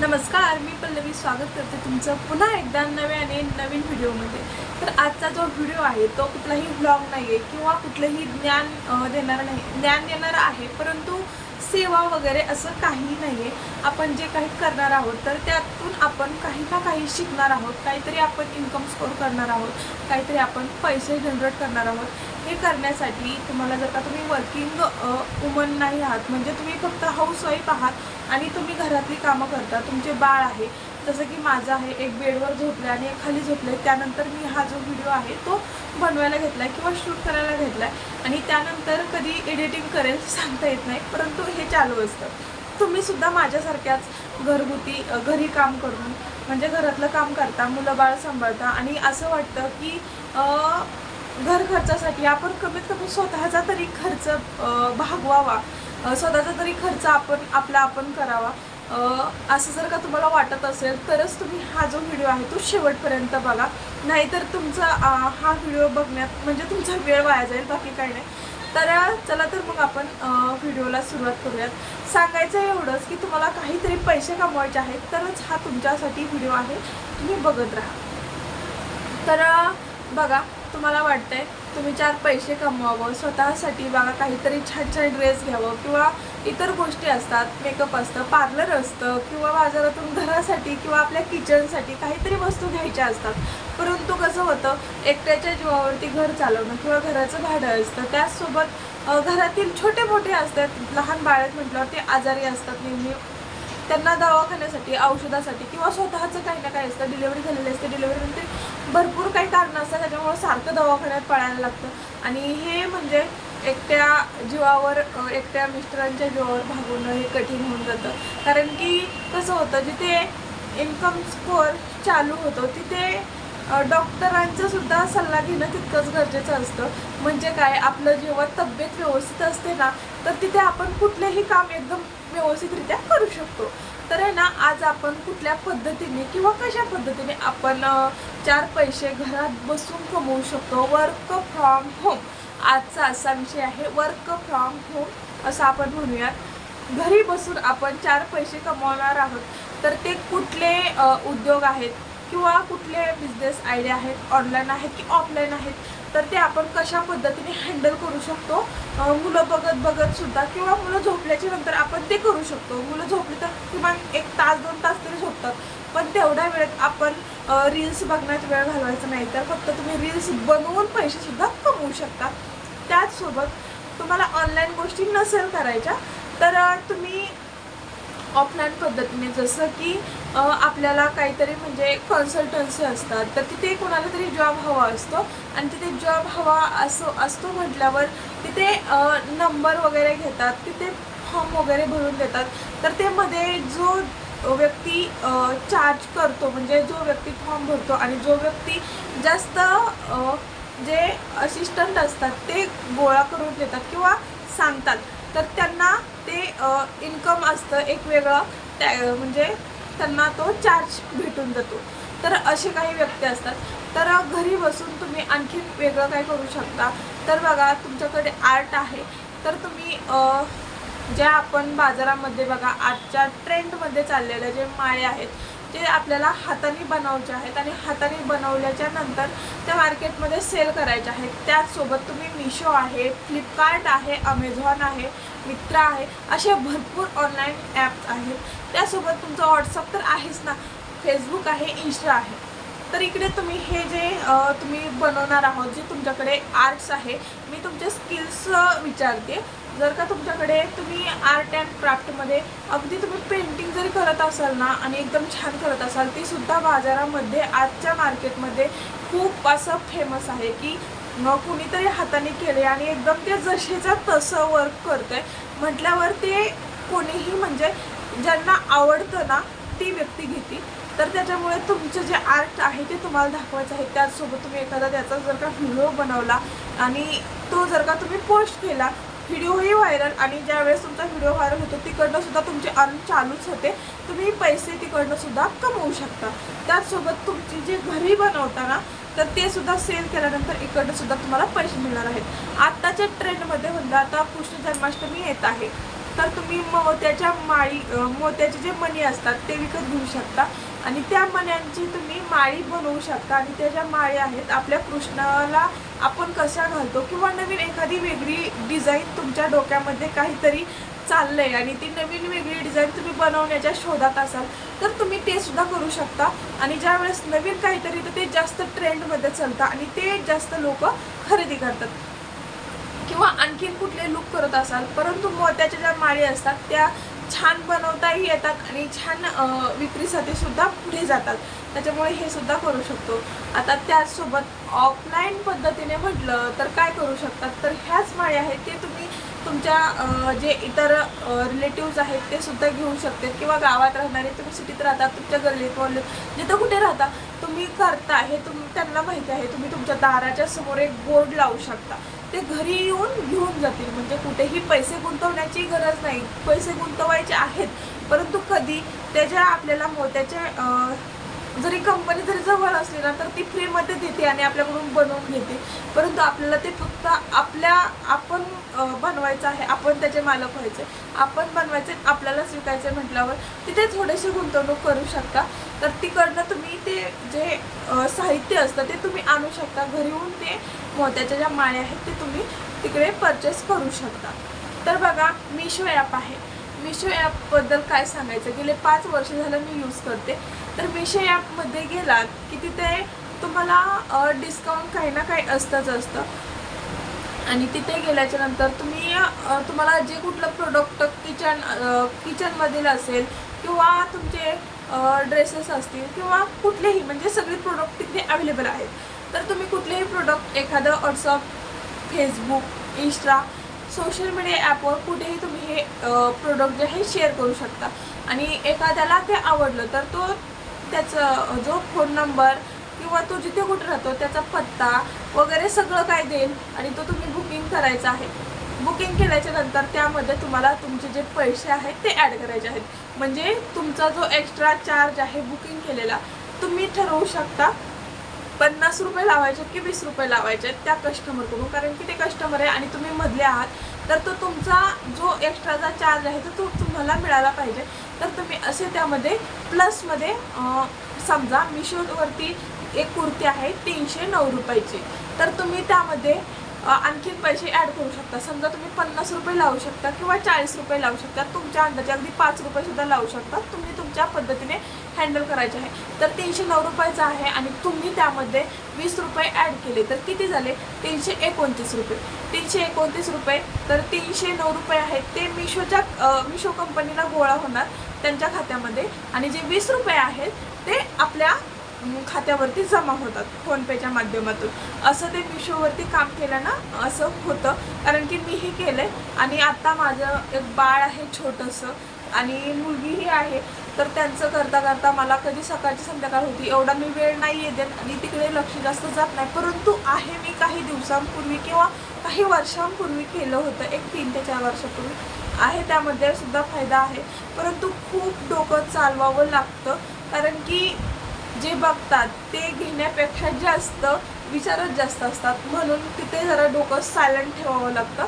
नमस्कार मी पल्लवी स्वागत करते तुमचं पुन्हा एकदा नव्याने आणि नवीन व्हिडिओमध्ये. तर आजचा जो व्हिडिओ आहे तो कुठलाही ब्लॉग नाही आहे किंवा कुठलंही ज्ञान देणारा नाही ज्ञान देणारा आहे परंतु सेवा वगैरे असं काही नाही आहे आपण जे काही करणार आहोत तर त्यातून आपण काही ना काही शिकणार आहोत. काहीतरी आपण इन्कम स्कोर करणार आहोत काहीतरी आपण पैसे जनरेट करणार आहोत. हे करण्यासाठी तुम्हाला जर का तुम्ही वर्किंग वुमन नाही आहात म्हणजे तुम्ही फक्त हाऊसवाईफ आहात आणि तुम्ही घरातली कामं करता तुमचे बाळ आहे जसं की माझं आहे एक बेडवर झोपलं आणि एक खाली झोपले त्यानंतर मी हा जो व्हिडिओ आहे तो बनवायला घेतला आहे किंवा शूट करायला घेतला आहे आणि त्यानंतर कधी एडिटिंग करेल सांगता येत नाही परंतु हे चालू असतं. तुम्ही सुद्धा माझ्यासारख्याच घरगुती घरी काम करून म्हणजे घरातलं काम करता मुलं बाळ सांभाळता आणि असं वाटतं की घर खर्चासाठी आपण कमीत कमी स्वतःचा तरी खर्च भागवावा. स्वतःचा तरी खर्च आपण आपला आपण करावा. असं जर का तुम्हाला वाटत असेल तरच तुम्ही हा जो व्हिडिओ आहे तो शेवटपर्यंत बघा. नाहीतर तुमचा हा व्हिडिओ बघण्यात म्हणजे तुमचा वेळ वाया जाईल बाकी काही नाही. तर चला तर मग आपण व्हिडिओला सुरुवात करूयात. सांगायचं एवढंच की तुम्हाला काहीतरी पैसे कमवायचे आहेत तरच हा तुमच्यासाठी व्हिडिओ आहे. तुम्ही बघत राहा. तर बघा तुम्हाला वाटतंय तुम्ही चार पैसे कमवावं स्वतःसाठी बघा काहीतरी छान छान ड्रेस घ्यावं किंवा इतर गोष्टी असतात मेकअप असतं पार्लर असतं किंवा बाजारातून घरासाठी किंवा आपल्या किचनसाठी काहीतरी वस्तू घ्यायच्या असतात. परंतु कसं होतं एकट्याच्या जीवावरती घर चालवणं किंवा घराचं भाडं असतं त्याचसोबत घरातील छोटे मोठे असतात लहान बाळत म्हटल्यावर ते आजारी असतात नेहमी. त्यांना दवाखान्यासाठी औषधासाठी किंवा स्वतःचं काही ना काही असतं. डिलिव्हरी झालेली असते. डिलिव्हरीनंतर म्हणजे भरपूर काही कारणं असतात. त्याच्यामुळे सारखं दवाखान्यात पळायला लागतं. आणि हे म्हणजे एकट्या जीवावर एकट्या मिस्टरांच्या जीवावर भागवणं हे कठीण होऊन जातं. कारण की कसं होतं जिथे इन्कम स्कोअर चालू होतो तिथे डॉक्टरांचा सुद्धा सल्ला घेणं तितकंच गरजेचं असतं. म्हणजे काय आपलं जेव्हा तब्येत व्यवस्थित असते ना तर तिथे आपण कुठलेही काम एकदम व्यवस्थितरित्या करू शकतो. तर आहे ना आज आपण कुठल्या पद्धतीने किंवा कशा पद्धतीने आपण चार पैसे घरात बसून कमवू शकतो? वर्क फ्रॉम होम आजचा असा विषय आहे वर्क फ्रॉम होम असं आपण म्हणूयात. घरी बसून आपण चार पैसे कमवणार आहोत. तर ते कुठले उद्योग आहेत? किंवा कुठले बिझनेस आयडिया आहेत ऑनलाईन आहेत की ऑफलाईन आहेत तर ते आपण कशा पद्धतीने हँडल करू शकतो? मुलं बघत बघत सुद्धा किंवा मुलं झोपल्याच्या नंतर आपण ते करू शकतो. मुलं झोपली तर किमान एक तास दोन तास तरी झोपतात. पण तेवढ्या वेळेत आपण रील्स बघण्यात वेळ घालवायचा नाही तर फक्त तुम्ही रील्स बनवून पैसे सुद्धा कमवू शकता. त्याचसोबत तुम्हाला ऑनलाईन गोष्टी नसेल करायच्या तर तुम्ही तुम्ही ऑफलाईन पद्धतीने जसं की आपल्याला काहीतरी म्हणजे कन्सल्टन्सी असतात तर तिथे कोणाला तरी जॉब हवा असतो आणि तिथे जॉब हवा असो असतो म्हटल्यावर तिथे नंबर वगैरे घेतात तिथे फॉर्म वगैरे भरून देतात. तर ते मध्ये जो व्यक्ती चार्ज करतो म्हणजे जो व्यक्ती फॉर्म भरतो आणि जो व्यक्ती जास्त जे असिस्टंट असतात ते गोळा करून देतात किंवा सांगतात. तर त्यांना ते इन्कम असतं एक वेगळं त्या म्हणजे त्यांना तो चार्ज भेटून जातो. तर असे काही व्यक्ती असतात. तर घरी बसून तुम्ही आणखी वेगळं काय करू शकता. तर बघा तुमच्याकडे आर्ट आहे. तर तुम्ही ज्या आपण बाजारामध्ये बघा आजच्या ट्रेंडमध्ये चाललेल्या जे माळे आहेत ते आपल्याला हाताने बनवायचे आहेत आणि हाताने बनवल्याच्या नंतर त्या मार्केटमध्ये सेल करायचे आहेत. त्याचसोबत तुम्ही मिशो आहे फ्लिपकार्ट आहे अमेझॉन आहे मित्रा आहे असे भरपूर ऑनलाईन ॲप्स आहेत. त्यासोबत तुमचं व्हॉट्सअप तर आहेच ना. फेसबुक आहे इन्स्टा आहे. तर इकडे तुम्ही हे जे तुम्ही बनवणार आहोत जे तुमच्याकडे आर्ट्स आहे मी तुमचे स्किल्स विचारते. जर का तुमच्याकडे तुम्ही आर्ट अँड क्राफ्टमध्ये अगदी तुम्ही पेंटिंग जरी करत असाल ना आणि एकदम छान करत असाल ती सुद्धा बाजारामध्ये आजच्या मार्केटमध्ये खूप असं फेमस आहे की न कुणीतरी हाताने केले आणि एकदम ते जसेचं तसं वर्क करतंय. म्हटल्यावर ते कोणीही म्हणजे ज्यांना आवडतं ना ती व्यक्ती घेते. तर त्याच्यामुळे तुमचं जे आर्ट आहे ते तुम्हाला दाखवायचं आहे. त्याचसोबत तुम्ही एखादा त्याचा जर का व्हिडिओ बनवला आणि तो जर का तुम्ही पोस्ट केला व्हिडिओही व्हायरल आणि ज्यावेळेस तुमचा व्हिडिओ व्हायरल होतो तिकडनं सुद्धा तुमचे अर्न चालूच होते. तुम्ही पैसे तिकडनं सुद्धा कमवू शकता. त्याचसोबत तुमची जे घरी बनवता ना तर ते सुद्धा सेल केल्यानंतर इकडनं सुद्धा तुम्हाला पैसे मिळणार आहेत. आत्ताच्या ट्रेंडमध्ये म्हणजे आता कृष्ण जन्माष्टमी येत आहे. तर तुम्ही मोत्याच्या माळी मोत्याचे जे मणी असतात ते विकत घेऊ शकता. आणि त्या मण्यांची तुम्ही माळी बनवू शकता. आणि त्या ज्या माळी आहेत आपल्या कृष्णाला आपण कशा घालतो किंवा नवीन एखादी वेगळी डिझाईन तुमच्या डोक्यामध्ये काहीतरी चाललंय आणि ती नवीन वेगळी डिझाईन तुम्ही बनवण्याच्या शोधात असाल तर तुम्ही ते सुद्धा करू शकता. आणि ज्या वेळेस नवीन काहीतरी तर ते जास्त ट्रेंडमध्ये चालतं आणि ते जास्त लोक खरेदी करतात. किंवा आणखीन कुठले लुक करत असाल परंतु मोत्याच्या ज्या माळी असतात त्या छान बनवताही येतात आणि छान विक्रीसाठी सुद्धा पुढे जातात. त्याच्यामुळे हे सुद्धा करू शकतो. आता त्याचसोबत ऑफलाईन पद्धतीने म्हटलं तर काय करू शकतात? तर ह्याच माळी आहेत ते तुम्ही तुमच्या जे इतर रिलेटिव्ज आहेत ते सुद्धा घेऊ शकते किंवा गावात राहणारे तुम्ही सिटीत राहता तुमच्या गल्लीत वल्लीत जिथं कुठे राहता तुम्ही करता हे तुम त्यांना माहिती आहे. तुम्ही तुमच्या दाराच्या समोर एक बोर्ड लावू शकता. ते घरी येऊन घेऊन जातील. म्हणजे कुठेही पैसे गुंतवण्याची गरज नाही. पैसे गुंतवायचे आहेत. परंतु कधी त्याच्या आपल्याला मोत्याच्या जरी कंपनी जरी जवळ असली ना तर ती फ्रीमध्ये देते आणि आपल्याकडून बनवून घेते. परंतु आपल्याला ते फक्त आपल्या आपण बनवायचं आहे आपण त्याचे मालक व्हायचे आपण बनवायचे आपल्यालाच विकायचे म्हटल्यावर तिथे थोडेसे गुंतवणूक करू शकता. तर तिकडनं तुम्ही ते जे साहित्य असतं ते तुम्ही आणू शकता. घरी येऊन ते मोत्याच्या ज्या माळ्या आहेत ते तुम्ही तिकडे परचेस करू शकता. तर बघा मिशो ॲप आहे. मिशो ॲपबद्दल काय सांगायचं? गेले पाच वर्ष झालं मी यूज करते. तर मिशो ॲपमध्ये गेलात की तिथे तुम्हाला डिस्काउंट काही ना काही असतंच असतं. आणि तिथे गेल्याच्यानंतर तुम्ही तुम्हाला जे कुठलं प्रोडक्ट किचन किचनमधील असेल किंवा तुमचे ड्रेसेस असतील किंवा कुठलेही म्हणजे सगळे प्रोडक्ट तिथे अवेलेबल आहेत. तर तुम्ही कुठलेही प्रोडक्ट एखादं WhatsApp Facebook Insta social media ॲपवर कुठेही तुम्ही हे प्रोडक्ट जे आहे शेअर करू शकता. आणि एखाद्याला ते आवडलं तर तो त्याचं जो फोन नंबर किंवा तो जिथे कुठे राहतो त्याचा पत्ता वगैरे सगळं काय देईल आणि तो तुम्ही बुकिंग करायचा आहे. बुकिंग केल्याच्यानंतर त्यामध्ये तुम्हाला तुमचे जे पैसे आहेत ते ॲड करायचे आहेत. म्हणजे तुमचा जो एक्स्ट्रा चार्ज आहे बुकिंग केलेला तुम्ही ठरवू शकता. पन्नास रुपये लावायचे की वीस रुपये लावायचे त्या कस्टमरकडून कारण की ते कस्टमर आहे आणि तुम्ही मधले आहात. तर तो तुमचा जो एक्स्ट्राचा चार्ज आहे तो तो तुम्हाला मिळाला पाहिजे. तर तुम्ही असे त्यामध्ये प्लसमध्ये समजा मिशोवरती एक कुर्ती आहे तीनशे नऊ रुपयाची. तर तुम्ही त्यामध्ये आणखीन पैसे ॲड करू शकता. समजा तुम्ही पन्नास रुपये लावू शकता किंवा चाळीस रुपये लावू शकता. तुमच्या अंदाजे अगदी पाच रुपयेसुद्धा लावू शकता. तुम्ही तुमच्या पद्धतीने हँडल करायचे आहे. तर तीनशे नऊ रुपयाचं आहे आणि तुम्ही त्यामध्ये वीस रुपये ॲड केले तर किती झाले? तीनशे एकोणतीस रुपये. तीनशे एकोणतीस रुपये तर तीनशे नऊ रुपये आहेत. ते मिशोच्या मिशो कंपनीला गोळा होणार त्यांच्या खात्यामध्ये आणि जे वीस रुपये आहेत ते आपल्या खात्यावरती जमा होतात फोनपेच्या माध्यमातून. असं ते मिशोवरती काम केल्यानं असं होतं. कारण की मीही केलं आहे आणि आत्ता माझं एक बाळ आहे छोटंसं आणि मुलगीही आहे. तर त्यांचं करता करता मला कधी सकाळची संध्याकाळ होती एवढा मी वेळ नाही येते आणि तिकडे लक्ष जास्त जात नाही. परंतु आहे मी काही दिवसांपूर्वी किंवा काही वर्षांपूर्वी केलं होतं एक तीन ते चार वर्षापूर्वी. आहे त्यामध्ये सुद्धा फायदा आहे. परंतु खूप डोकं चालवावं लागतं कारण की जे बघतात ते घेण्यापेक्षा जास्त विचारच जास्त असतात. म्हणून तिथे जरा डोकं सायलंट ठेवावं लागतं.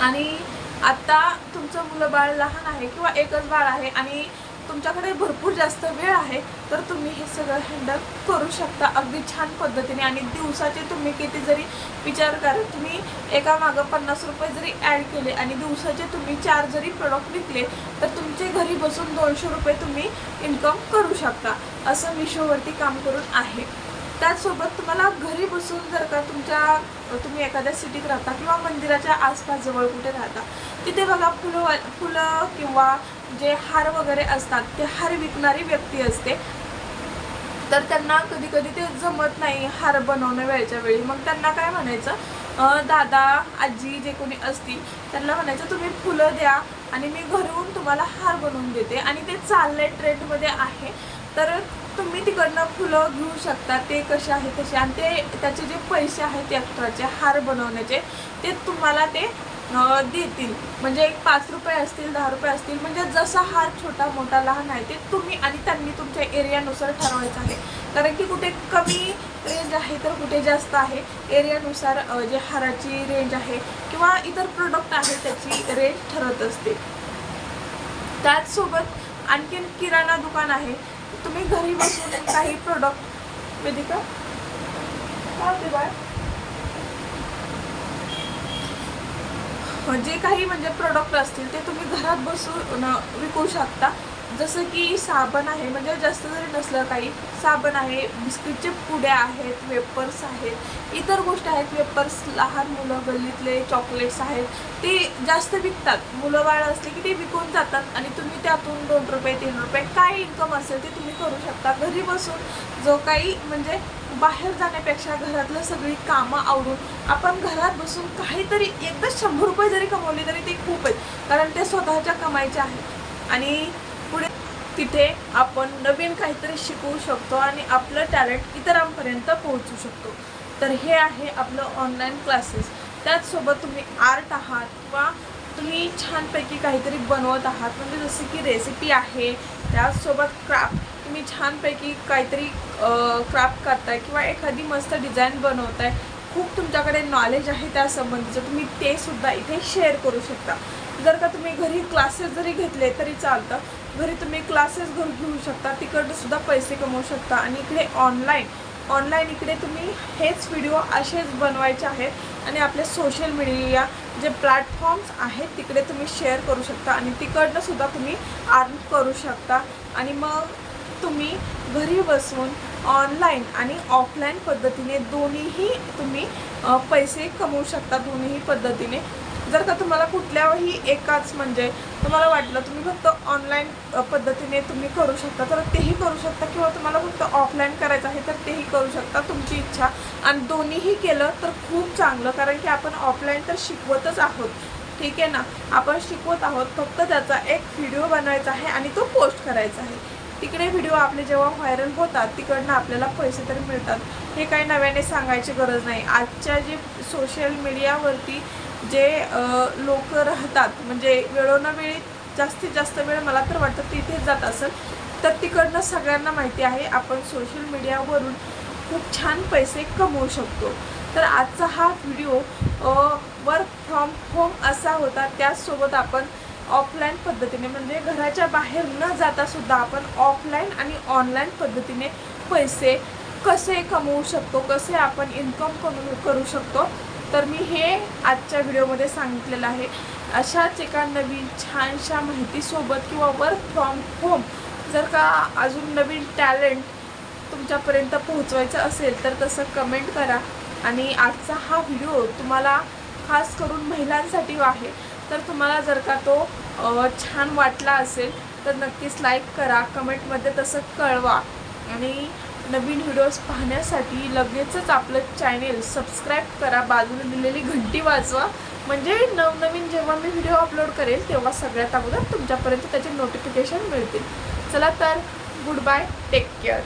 आणि आता तुमचं मुलं बाळ लहान आहे किंवा एकच बाळ आहे आणि तुमच्याकडे भरपूर जास्त वेळ आहे तर तुम्ही हे सगळं हँडल करू शकता अगदी छान पद्धतीने. आणि दिवसाचे तुम्ही किती जरी विचार करा तुम्ही एका मागं पन्नास रुपये जरी ॲड केले आणि दिवसाचे तुम्ही चार जरी प्रोडक्ट विकले तर तुमचे घरी बसून दोनशे रुपये तुम्ही इन्कम करू शकता. असं मिशोवरती काम करून आहे. त्याचसोबत तुम्हाला घरी बसून जर का तुमच्या तुम्ही एखाद्या सिटीत राहता किंवा मंदिराच्या आसपास जवळ कुठे राहता तिथे बघा फुलं फुलं किंवा जे हार वगैरे असतात ते हार विकणारी व्यक्ती असते. तर त्यांना कधी कधी ते जमत नाही हार बनवणं वेळच्या वेळी. मग त्यांना काय म्हणायचं? दादा आजी जे कोणी असतील त्यांना म्हणायचं तुम्ही फुलं द्या आणि मी घरून तुम्हाला हार बनवून देते. आणि ते चाललंय ट्रेंडमध्ये आहे. तर तुम्ही तिकडनं फुलं घेऊ शकता ते कसे आहे तसे आणि ते त्याचे जे पैसे आहेत एक्स्ट्राचे हार बनवण्याचे ते तुम्हाला ते देतील. म्हणजे एक पाच रुपये असतील दहा रुपये असतील म्हणजे जसा हार छोटा मोठा लहान आहे ते तुम्ही आणि त्यांनी तुमच्या एरियानुसार ठरवायचं आहे. कारण की कुठे कमी रेंज आहे तर कुठे जास्त आहे एरियानुसार जे हाराची रेंज आहे किंवा इतर प्रोडक्ट आहे त्याची रेंज ठरत असते. त्याचसोबत आणखीन किराणा दुकान आहे तुम्ही घरी बसून काही प्रोडक्ट वेदिका का? चालते बाय जे काही म्हणजे प्रोडक्ट असतील ते तुम्ही घरात बसून विकू शकता. जसं की साबण आहे म्हणजे जास्त जरी नसलं काही साबण आहे बिस्किटचे पुड्या आहेत वेपर्स आहेत इतर गोष्टी आहेत वेपर्स लहान मुलं गल्लीतले चॉकलेट्स आहेत ते जास्त विकतात. मुलं बाळ असले की ते विकून जातात आणि तुम्ही त्यातून दोन रुपये तीन रुपये काय इन्कम असेल ते तुम्ही करू शकता. घरी बसून जो काही म्हणजे बाहेर जाण्यापेक्षा घरातलं सगळी कामं आवडून आपण घरात बसून काहीतरी एकदा शंभर रुपये जरी कमवले तरी ते खूप आहेत कारण ते स्वतःच्या कमाईचे आहेत. आणि तिथे आपण नवीन काहीतरी शिकवू शकतो आणि आपलं टॅलेंट इतरांपर्यंत पोहोचू शकतो. तर हे आहे आपलं ऑनलाईन क्लासेस त्याचसोबत तुम्ही आर्ट आहात किंवा तुम्ही छानपैकी काहीतरी बनवत आहात म्हणजे जसं की रेसिपी आहे त्याचसोबत क्राफ्ट तुम्ही छानपैकी काहीतरी क्राफ्ट करताय किंवा एखादी मस्त डिझाईन बनवताय खूप तुमच्याकडे नॉलेज आहे त्यासंबंधीचं तुम्ही ते सुद्धा इथे शेअर करू शकता. जर का तुम्ही घरी क्लासेस जरी घेतले तरी चालतं. घरी तुम्ही क्लासेस घर घेऊ शकता तिकडंसुद्धा पैसे कमवू शकता आणि इकडे ऑनलाईन ऑनलाईन इकडे तुम्ही हेच व्हिडिओ असेच बनवायचे आहेत आणि आपले सोशल मीडिया जे प्लॅटफॉर्म्स आहेत तिकडे तुम्ही शेअर करू शकता आणि तिकडनंसुद्धा तुम्ही अर्न करू शकता. आणि मग तुम्ही घरी बसून ऑनलाईन आणि ऑफलाईन पद्धतीने दोन्हीही तुम्ही पैसे कमवू शकता दोन्हीही पद्धतीने. जर का तुम्हाला कुठल्याही एकाच म्हणजे तुम्हाला वाटलं तुम्ही फक्त ऑनलाईन पद्धतीने तुम्ही करू शकता तर तेही करू शकता किंवा तुम्हाला फक्त ऑफलाईन करायचं आहे तर तेही करू शकता तुमची इच्छा. आणि दोन्हीही केलं तर खूप चांगलं कारण की आपण ऑफलाईन तर शिकवतच आहोत. ठीक आहे ना? आपण शिकवत आहोत फक्त त्याचा एक व्हिडिओ बनवायचा आहे आणि तो पोस्ट करायचा आहे. तिकडे व्हिडिओ आपले जेव्हा व्हायरल होतात तिकडनं आपल्याला पैसे तरी मिळतात. हे काही नव्याने सांगायची गरज नाही. आजच्या जे सोशल मीडियावरती जे लोक राहतात म्हणजे वेळोनवेळी जास्तीत जास्त वेळ मला तर वाटतं तिथेच जात असेल तर तिकडनं सगळ्यांना माहिती आहे आपण सोशल मीडियावरून खूप छान पैसे कमवू शकतो. तर आजचा हा व्हिडिओ वर्क फ्रॉम होम असा होता. त्याचसोबत आपण ऑफलाईन पद्धतीने म्हणजे घराच्या बाहेर न जाता सुद्धा आपण ऑफलाईन आणि ऑनलाईन पद्धतीने पैसे कसे कमवू शकतो कसे आपण इन्कम करू करू शकतो तर मी हे आजच्या व्हिडिओमध्ये सांगितलेलं आहे. अशाच एका नवीन छानशा माहितीसोबत किंवा वर्क फ्रॉम होम जर का अजून नवीन टॅलेंट तुमच्यापर्यंत पोहोचवायचं असेल तर तसं कमेंट करा. आणि आजचा हा व्हिडिओ तुम्हाला खास करून महिलांसाठी आहे. तर तुम्हाला जर का तो छान वाटला असेल तर नक्कीच लाईक करा कमेंटमध्ये तसं कळवा. आणि नवीन व्हिडिओज पाहण्यासाठी लगेचच आपलं चॅनेल सबस्क्राईब करा बाजूला दिलेली घंटी वाजवा. म्हणजे नवनवीन जेव्हा मी व्हिडिओ अपलोड करेल तेव्हा सगळ्यात अगोदर तुमच्यापर्यंत त्याचे नोटिफिकेशन मिळतील. चला तर गुड बाय टेक केअर